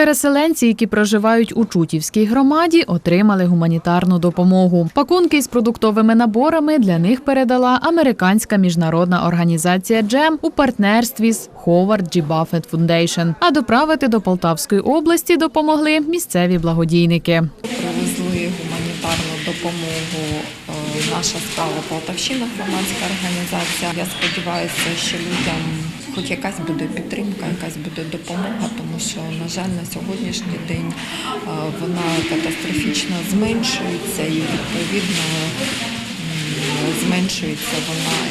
Переселенці, які проживають у Чутівській громаді, отримали гуманітарну допомогу. Пакунки з продуктовими наборами для них передала американська міжнародна організація Джем у партнерстві з Howard G. Buffett Foundation. А доправити до Полтавської області допомогли місцеві благодійники. привезли гуманітарну допомогу. е, Наша справа Полтавщина, громадська організація. Я сподіваюся, що людям хоч якась буде підтримка, якась буде допомога, тому що, на жаль, на сьогоднішній день е, вона катастрофічно зменшується і відповідно зменшується вона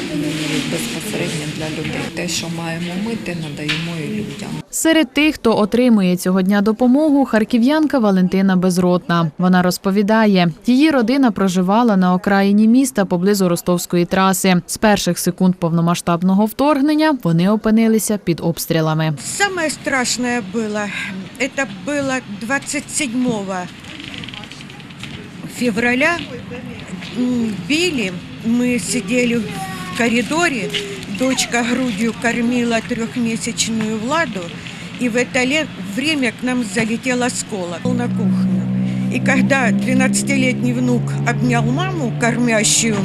безпосередньо для людей. Те, що маємо ми, те надаємо і людям. Серед тих, хто отримує цього дня допомогу, харків'янка Валентина Безротна. Вона розповідає, її родина проживала на окраїні міста поблизу ростовської траси. З перших секунд повномасштабного вторгнення вони опинилися під обстрілами. Самое страшное было, это было 27 февраля. М, Били, мы сидели в коридоре, дочка грудью кормила трехмесячную Владу, и в это время к нам залетел осколок на кухню. И когда 12-летний внук обнял маму, кормящую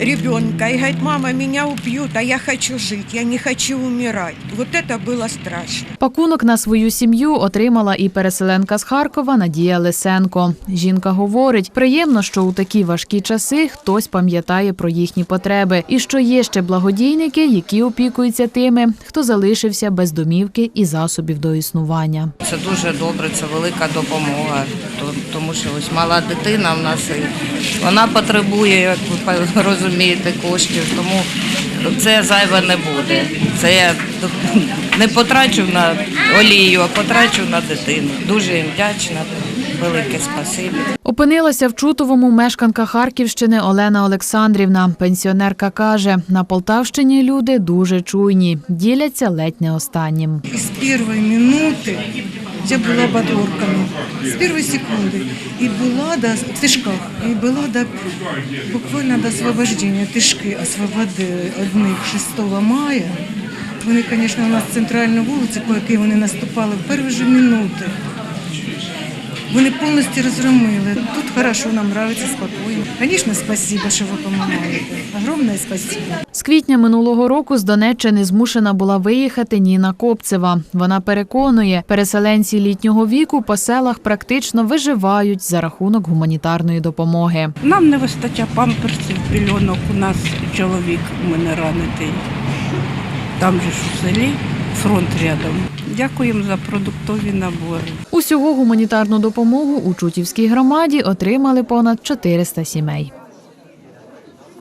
ребенка, и говорит, мама, меня убьют, а я хочу жить, я не хочу умирать. Вот это было страшно. Пакунок на свою сім'ю отримала і переселенка з Харкова Надія Лисенко. Жінка говорить, приємно, що у такі важкі часи хтось пам'ятає про їхні потреби, і що є ще благодійники, які опікуються тими, хто залишився без домівки і засобів до існування. Це дуже добре, це велика допомога, то- тому що ось мала дитина в нас і вона потребує, як ви па- розумієте, коштів, тому це зайве не буде. Це я не потрачу на олію, а потрачу на дитину. Дуже їм вдячна, велике спасибі. Опинилася в Чутовому мешканка Харківщини Олена Олександрівна. Пенсіонерка каже, на Полтавщині люди дуже чуйні, діляться ледь не останнім. И с первой минуты я была под орками. С первой секунды. И была до в тишках. І була до буквально до освобождения. Тишки освободили одних 6 мая. Вони, звісно, у нас центральну вулицю, по якій вони наступали в перші ж минути. Вони повністю розгромили. Тут хорошо, нам подобається, спокійно. Звісно, спасибо, що ви допомагаєте. Огромне спасибо. З квітня минулого року з Донеччини змушена була виїхати Ніна Копцева. Вона переконує, переселенці літнього віку по селах практично виживають за рахунок гуманітарної допомоги. Нам не вистачає памперсів, пільонок. У нас чоловік у мене ранитий. Там же ж у селі фронт рядом. Дякуємо за продуктові набори. Усього гуманітарну допомогу у Чутівській громаді отримали понад 400 сімей.